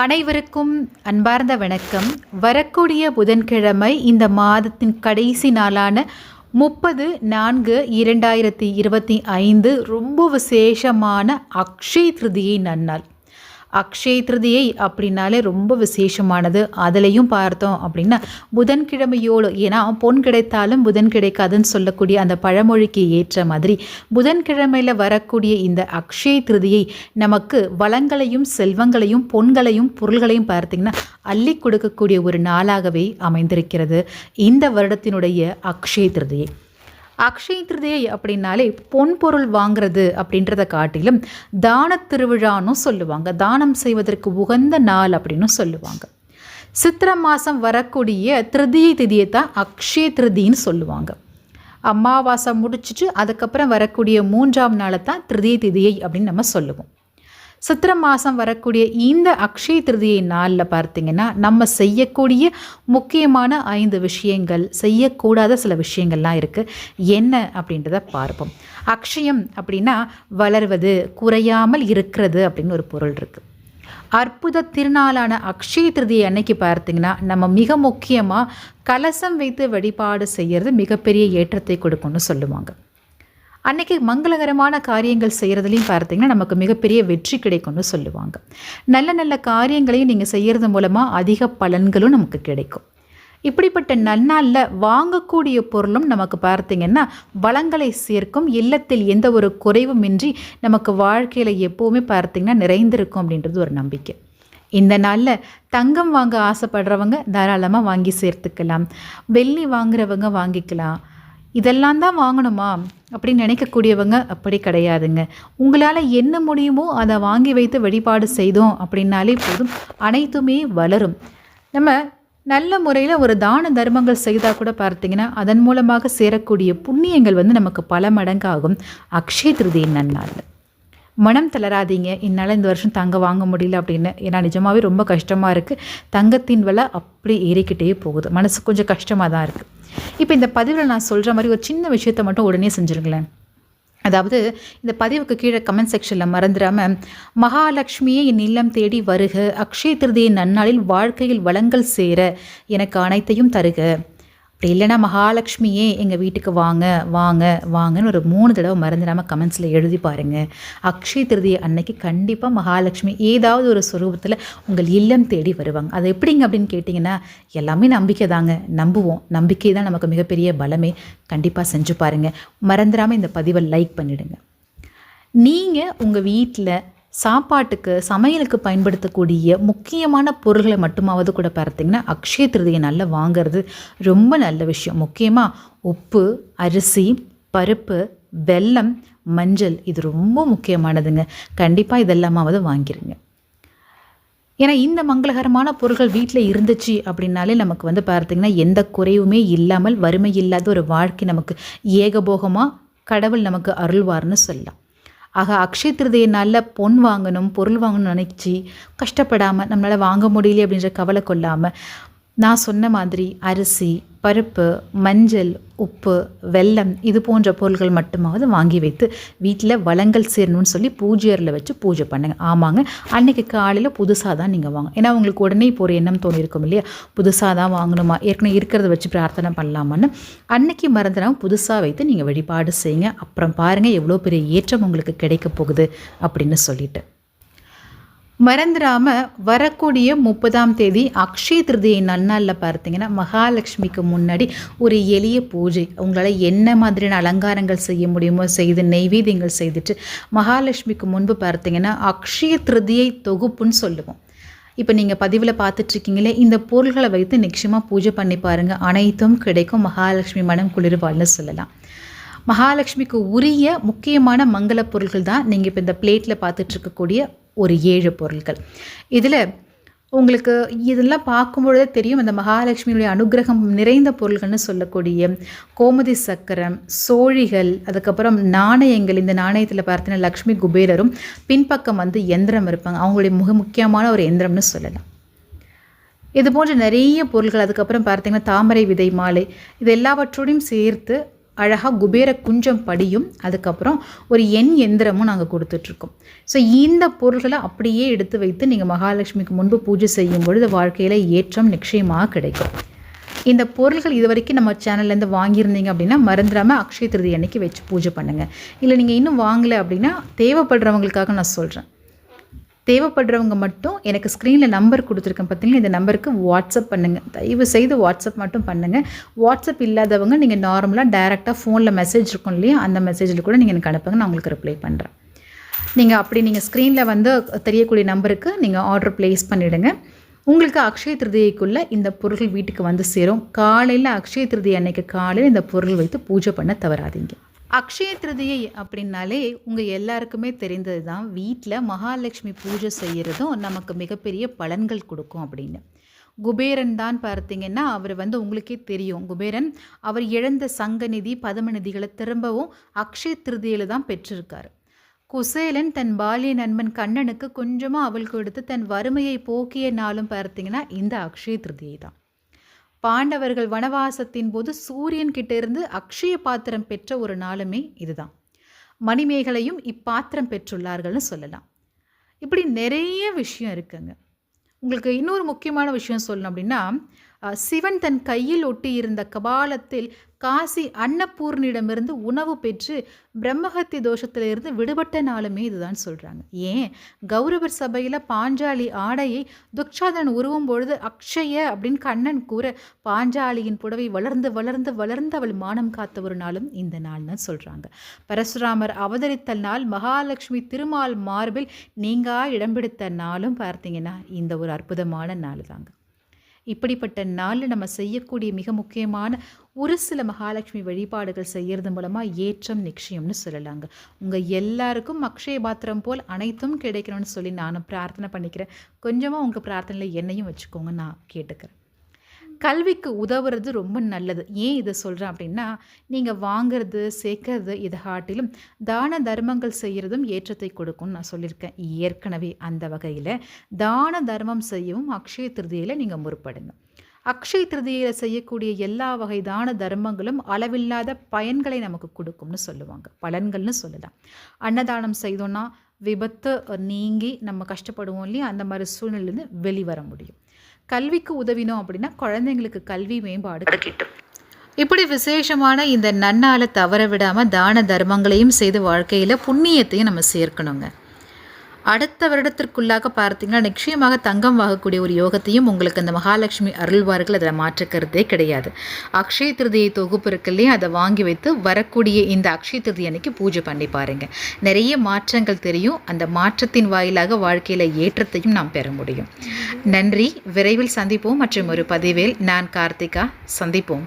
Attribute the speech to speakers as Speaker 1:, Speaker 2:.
Speaker 1: அனைவருக்கும் அன்பார்ந்த வணக்கம். வரக்கூடிய புதன்கிழமை இந்த மாதத்தின் கடைசி நாளான முப்பது நான்கு இரண்டாயிரத்தி இருபத்தி ஐந்து ரொம்ப விசேஷமான அக்ஷய் திருதியை நன்னாள். அக்ஷய திருதியை அப்படின்னாலே ரொம்ப விசேஷமானது. அதுலேயும் பார்த்தோம் அப்படின்னா புதன்கிழமையோடு ஏன்னா பொன் கிடைத்தாலும் புதன் கிடைக்காதுன்னு சொல்லக்கூடிய அந்த பழமொழிக்கு ஏற்ற மாதிரி புதன்கிழமையில் வரக்கூடிய இந்த அக்ஷய திருதியை நமக்கு வளங்களையும் செல்வங்களையும் பொன்களையும் பொருள்களையும் பார்த்திங்கன்னா அள்ளி கொடுக்கக்கூடிய ஒரு நாளாகவே அமைந்திருக்கிறது. இந்த வருடத்தினுடைய அக்ஷய திருதியை. அக்ஷய திருதியை அப்படின்னாலே பொன் பொருள் வாங்குறது அப்படின்றத காட்டிலும் தான திருவிழான்னு சொல்லுவாங்க. தானம் செய்வதற்கு உகந்த நாள் அப்படின்னு சொல்லுவாங்க. சித்திரை மாதம் வரக்கூடிய திருதியை திதியை தான் அக்ஷய திருதின்னு சொல்லுவாங்க. அமாவாசை முடிச்சிட்டு அதுக்கப்புறம் வரக்கூடிய மூன்றாம் நாளை தான் திருதியை திதியை அப்படின்னு நம்ம சொல்லுவோம். சித்திர மாதம் வரக்கூடிய இந்த அக்ஷய திருதியை நாளில் பார்த்தீங்கன்னா நம்ம செய்யக்கூடிய முக்கியமான ஐந்து விஷயங்கள் செய்யக்கூடாத சில விஷயங்கள்லாம் இருக்குது என்ன அப்படின்றத பார்ப்போம். அக்ஷயம் அப்படின்னா வளர்வது குறையாமல் இருக்கிறது அப்படின்னு ஒரு பொருள் இருக்குது அற்புத திருநாளான அக்ஷய திருதியை அன்னைக்கு பார்த்தீங்கன்னா நம்ம மிக முக்கியமாக கலசம் வைத்து வழிபாடு செய்கிறது மிகப்பெரிய ஏற்றத்தை கொடுக்கும்னு சொல்லுவாங்க. அன்னைக்கு மங்களகரமான காரியங்கள் செய்கிறதுலையும் பார்த்தீங்கன்னா நமக்கு மிகப்பெரிய வெற்றி கிடைக்கும்னு சொல்லுவாங்க. நல்ல நல்ல காரியங்களையும் நீங்கள் செய்கிறது மூலமாக அதிக பலன்களும் நமக்கு கிடைக்கும். இப்படிப்பட்ட நன்னாளில் வாங்கக்கூடிய பொருளும் நமக்கு பார்த்தீங்கன்னா வளங்களை சேர்க்கும் இல்லத்தில் எந்த ஒரு குறைவுமின்றி நமக்கு வாழ்க்கையில் எப்போவுமே பார்த்தீங்கன்னா நிறைந்திருக்கும் அப்படின்றது ஒரு நம்பிக்கை. இந்த நாளில் தங்கம் வாங்க ஆசைப்படுறவங்க தாராளமாக வாங்கி சேர்த்துக்கலாம். வெள்ளி வாங்குறவங்க வாங்கிக்கலாம். இதெல்லாம் தான் வாங்கணுமா? அப்படின்னு நினைக்கக்கூடியவங்க அப்படி கிடையாதுங்க. உங்களால் என்ன முடியுமோ அதை வாங்கி வைத்து வழிபாடு செய்தோம் அப்படின்னாலே போதும். அனைத்துமே வளரும். நம்ம நல்ல முறையில் ஒரு தான தர்மங்கள் செய்தால் கூட பார்த்தீங்கன்னா அதன் மூலமாக சேரக்கூடிய புண்ணியங்கள் வந்து நமக்கு பல மடங்காகும். அக்ஷய திருதியின் நன்னாள் மனம் தளராதீங்க. என்னால் இந்த வருஷம் தங்க வாங்க முடியல அப்படின்னு. ஏன்னா நிஜமாகவே ரொம்ப கஷ்டமாக இருக்குது தங்கத்தின் விலை அப்படி ஏறிக்கிட்டே போகுது. மனசு கொஞ்சம் கஷ்டமாக தான் இருக்குது இப்போ இந்த பதிவில் நான் சொல்கிற மாதிரி ஒரு சின்ன விஷயத்தை மட்டும் உடனே செஞ்சுருங்களேன். அதாவது இந்த பதிவுக்கு கீழே கமெண்ட் செக்ஷனில் மறந்துடாமல் மகாலட்சுமியே என் இல்லம் தேடி வருக. அக்ஷய திருதியின் நன்னாளில் வாழ்க்கையில் வளங்கள் சேர. எனக்கு அனைத்தையும் தருக. அப்படி இல்லைனா மகாலட்சுமியே எங்கள் வீட்டுக்கு வாங்க வாங்க வாங்கன்னு ஒரு மூணு தடவை மறந்துடாமல் கமெண்ட்ஸில் எழுதி பாருங்கள் அக்ஷய திருதியை அன்னைக்கு கண்டிப்பாக மகாலட்சுமி ஏதாவது ஒரு சுரூபத்தில் உங்கள் இல்லம் தேடி வருவாங்க. அது எப்படிங்க அப்படின்னு கேட்டிங்கன்னா எல்லாமே நம்பிக்கை தாங்க. நம்புவோம். நம்பிக்கை தான் நமக்கு மிகப்பெரிய பலமே. கண்டிப்பாக செஞ்சு பாருங்கள் மறந்துடாமல் இந்த பதிவை லைக் பண்ணிவிடுங்க நீங்கள் உங்கள் வீட்டில் சாப்பாட்டுக்கு சமையலுக்கு பயன்படுத்தக்கூடிய முக்கியமான பொருள்களை மட்டுமாவது கூட பார்த்தீங்கன்னா அக்ஷய திருதியை நல்லா வாங்கிறது ரொம்ப நல்ல விஷயம். முக்கியமாக உப்பு அரிசி பருப்பு வெல்லம் மஞ்சள் இது ரொம்ப முக்கியமானதுங்க. கண்டிப்பாக இதெல்லாமாவது வாங்கிருங்க. ஏன்னா இந்த மங்களகரமான பொருட்கள் வீட்டில் இருந்துச்சு அப்படின்னாலே நமக்கு வந்து பார்த்திங்கன்னா எந்த குறைவுமே இல்லாமல் வறுமை இல்லாத ஒரு வாழ்க்கை நமக்கு ஏகபோகமாக கடவுள் நமக்கு அருள்வார்னு சொல்லலாம். ஆக அக்ஷய திருதியை நல்ல பொன் வாங்கணும் பொருள் வாங்கணும்னு நினச்சி கஷ்டப்படாமல் நம்மளால் வாங்க முடியல அப்படின்ற கவலை கொள்ளாமல் நான் சொன்ன மாதிரி அரிசி பருப்பு மஞ்சள் உப்பு வெல்லம் இது போன்ற பொருள்கள் மட்டுமாவது வாங்கி வைத்து வீட்டில் வளங்கள் சேரணும்னு சொல்லி பூஜையரில் வச்சு பூஜை பண்ணுங்க. ஆமாங்க. அன்றைக்கி காலையில் புதுசாக தான் நீங்கள் வாங்க. ஏன்னா உங்களுக்கு உடனே இப்போ ஒரு எண்ணம் தோணியிருக்கும் இல்லையா? புதுசாக தான் வாங்கணுமா? ஏற்கனவே இருக்கிறத வச்சு பிரார்த்தனை பண்ணலாமான்னு அன்னைக்கு மறந்துடாமல் புதுசாக வைத்து நீங்கள் வழிபாடு செய்யுங்க. அப்புறம் பாருங்கள் எவ்வளோ பெரிய ஏற்றம் உங்களுக்கு கிடைக்க போகுது அப்படின்னு சொல்லிட்டு. மறந்துடாம வரக்கூடிய முப்பதாம் தேதி அக்ஷய திருதியை நன்னாளில் பார்த்தீங்கன்னா மகாலட்சுமிக்கு முன்னாடி ஒரு எளிய பூஜை. உங்களால் என்ன மாதிரியான அலங்காரங்கள் செய்ய முடியுமோ செய்து நெய்வேதியங்கள் செய்துட்டு மகாலட்சுமிக்கு முன்பு பார்த்தீங்கன்னா அக்ஷய திருதியை தொகுப்புன்னு சொல்லுவோம். இப்போ நீங்கள் பதிவில் பார்த்துட்ருக்கீங்களே இந்த பொருள்களை வைத்து நிச்சயமாக பூஜை பண்ணி பாருங்கள் அனைத்தும் கிடைக்கும். மகாலட்சுமி மனம் குளிர்வாள்னு சொல்லலாம். மகாலட்சுமிக்கு உரிய முக்கியமான மங்கள பொருள்கள் தான் நீங்கள் இப்போ இந்த பிளேட்டில் பார்த்துட்ருக்கக்கூடிய ஒரு ஏழு பொருட்கள் இதில் உங்களுக்கு இதெல்லாம் பார்க்கும்பொழுதே தெரியும் அந்த மகாலட்சுமியுடைய அனுகிரகம் நிறைந்த பொருள்கள்னு சொல்லக்கூடிய கோமதி சக்கரம் சோழிகள் அதுக்கப்புறம் நாணயங்கள். இந்த நாணயத்தில் பார்த்தீங்கன்னா லக்ஷ்மி குபேரரும் பின்பக்கம் வந்து எந்திரம் இருப்பாங்க. அவங்களுடைய மிக முக்கியமான ஒரு எந்திரம்னு சொல்லலாம். இது போன்ற நிறைய பொருள்கள். அதுக்கப்புறம் பார்த்திங்கன்னா தாமரை விதை மாலை. இது எல்லாவற்றோடையும் சேர்த்து அழகாக குபேர குஞ்சம் படியும். அதுக்கப்புறம் ஒரு எண் எந்திரமும் நாங்கள் கொடுத்துட்ருக்கோம். ஸோ இந்த பொருள்களை அப்படியே எடுத்து வைத்து நீங்கள் மகாலட்சுமிக்கு முன்பு பூஜை செய்யும் பொழுது வாழ்க்கையில் ஏற்றம் நிச்சயமாக கிடைக்கும். இந்த பொருள்கள் இது வரைக்கும் நம்ம சேனல்லேருந்து வாங்கியிருந்தீங்க அப்படின்னா மறந்துடாமல் அக்ஷய திருதி அன்னைக்கு வச்சு பூஜை பண்ணுங்கள் இல்லை நீங்கள் இன்னும் வாங்கலை அப்படின்னா தேவைப்படுறவங்களுக்காக நான் சொல்கிறேன் தேவைப்படுறவங்க மட்டும் எனக்கு ஸ்க்ரீனில் நம்பர் கொடுத்துருக்கேன் பார்த்தீங்கன்னா இந்த நம்பருக்கு வாட்ஸ்அப் பண்ணுங்கள் தயவு செய்து வாட்ஸ்அப் மட்டும் பண்ணுங்கள் வாட்ஸ்அப் இல்லாதவங்க நீங்கள் நார்மலாக டேரெக்டாக ஃபோனில் மெசேஜ் இருக்கும் இல்லையா? அந்த மெசேஜில் கூட நீங்கள் எனக்கு அனுப்புங்க. நான் உங்களுக்கு ரிப்ளை பண்ணுறேன் நீங்கள் அப்படி நீங்கள் ஸ்க்ரீனில் வந்து தெரியக்கூடிய நம்பருக்கு நீங்கள் ஆர்டர் ப்ளேஸ் பண்ணிவிடுங்க உங்களுக்கு அக்ஷய திருதியைக்குள்ளே இந்த பொருள்கள் வீட்டுக்கு வந்து சேரும். காலையில் அக்ஷய திருதி அன்னைக்கு காலையில் இந்த பொருள் வைத்து பூஜை பண்ண தவறாதீங்க. அக்ஷய திருதியை அப்படின்னாலே உங்கள் எல்லாருக்குமே தெரிந்தது தான் வீட்டில் மகாலட்சுமி பூஜை செய்கிறதும் நமக்கு மிகப்பெரிய பலன்கள் கொடுக்கும் அப்படின்னு. குபேரன் தான் பார்த்தீங்கன்னா அவர் வந்து உங்களுக்கே தெரியும். குபேரன் அவர் இழந்த சங்க நிதி பதம நிதிகளை திரும்பவும் அக்ஷய திருதியில் தான் பெற்றிருக்கார். குசேலன் தன் பாலிய நண்பன் கண்ணனுக்கு கொஞ்சமாக அவள் கொடுத்து தன் வறுமையை போக்கிய நாளும் பார்த்தீங்கன்னா இந்த அக்ஷய திருதியை தான். பாண்டவர்கள் வனவாசத்தின் போது சூரியன் கிட்ட இருந்து அக்ஷய பாத்திரம் பெற்ற ஒரு நாளுமே இதுதான். மணிமேகலையும் இப்பாத்திரம் பெற்றுள்ளார்கள்னு சொல்லலாம். இப்படி நிறைய விஷயம் இருக்குங்க. உங்களுக்கு இன்னொரு முக்கியமான விஷயம் சொல்லணும் அப்படின்னா சிவன் தன் கையில் ஒட்டி இருந்த கபாலத்தில் காசி அன்னபூர்ணிடமிருந்து உணவு பெற்று பிரம்மஹத்தி தோஷத்திலிருந்து விடுபட்ட நாளுமே இதுதான் சொல்கிறாங்க ஏன்? கௌரவர் சபையில் பாஞ்சாலி ஆடையை துக்ஷாதன் உருவும் பொழுது அக்ஷய அப்படின்னு கண்ணன் கூற பாஞ்சாலியின் புடவை வளர்ந்து வளர்ந்து வளர்ந்து அவள் மானம் காத்த ஒரு நாளும் இந்த நாள்னு சொல்கிறாங்க பரசுராமர் அவதரித்த நாள் மகாலட்சுமி திருமால் மார்பில் நீங்கா இடம் பிடித்த நாளும் பார்த்தீங்கன்னா இந்த ஒரு அற்புதமான நாள் தாங்க இப்படிப்பட்ட நாளில் நம்ம செய்யக்கூடிய மிக முக்கியமான ஒரு சில மகாலட்சுமி வழிபாடுகள் செய்கிறது மூலமாக ஏற்றம் நிச்சயம்னு சொல்லலாங்க. உங்கள் எல்லாருக்கும் அக்ஷய பாத்திரம் போல் அனைத்தும் கிடைக்கணும்னு சொல்லி நானும் பிரார்த்தனை பண்ணிக்கிறேன். கொஞ்சமாக உங்கள் பிரார்த்தனையில் என்னையும் வச்சுக்கோங்க நான் கேட்டுக்கிறேன். கல்விக்கு உதவுறது ரொம்ப நல்லது. ஏன் இதை சொல்கிறேன் அப்படின்னா நீங்கள் வாங்குறது சேர்க்கறது இதை காட்டிலும் தான தர்மங்கள் செய்கிறதும் ஏற்றத்தை கொடுக்கும்னு நான் சொல்லியிருக்கேன். ஏற்கனவே அந்த வகையில் தான தர்மம் செய்யவும் அக்ஷய திருதியில் நீங்கள் முற்படுங்க. அக்ஷய திருதியில் செய்யக்கூடிய எல்லா வகை தான தர்மங்களும் அளவில்லாத பயன்களை நமக்கு கொடுக்கும்னு சொல்லுவாங்க. பலன்கள்னு சொல்லலாம். அன்னதானம் செய்தோன்னா விபத்து நீங்கி நம்ம கஷ்டப்படுவோம் இல்லையா? அந்த மாதிரி சூழ்நிலையிலேருந்து வெளிவர முடியும். கல்விக்கு உதவினோம் அப்படின்னா குழந்தைங்களுக்கு கல்வி மேம்பாடு கிட்டும் இப்படி விசேஷமான இந்த நன்னால தவற விடாமல் தான தர்மங்களையும் செய்து வாழ்க்கையில் புண்ணியத்தையும் நம்ம சேர்க்கணுங்க. அடுத்த வருடத்திற்குள்ளாக பார்த்தீங்கன்னா நிச்சயமாக தங்கம் வாங்கக்கூடிய ஒரு யோகத்தையும் உங்களுக்கு அந்த மகாலட்சுமி அருள்வார்கள் அதில் மாற்றக்கருத்தே கிடையாது. அக்ஷய திருதியை தொகுப்பு இருக்குல்லையே அதை வாங்கி வைத்து வரக்கூடிய இந்த அக்ஷய திருதி அன்னைக்கு பூஜை பண்ணி பாருங்கள் நிறைய மாற்றங்கள் தெரியும். அந்த மாற்றத்தின் வாயிலாக வாழ்க்கையில் ஏற்றத்தையும் நாம் பெற முடியும். நன்றி. விரைவில் சந்திப்போம். மற்றும் ஒரு பதிவில் நான் கார்த்திகா சந்திப்போம்.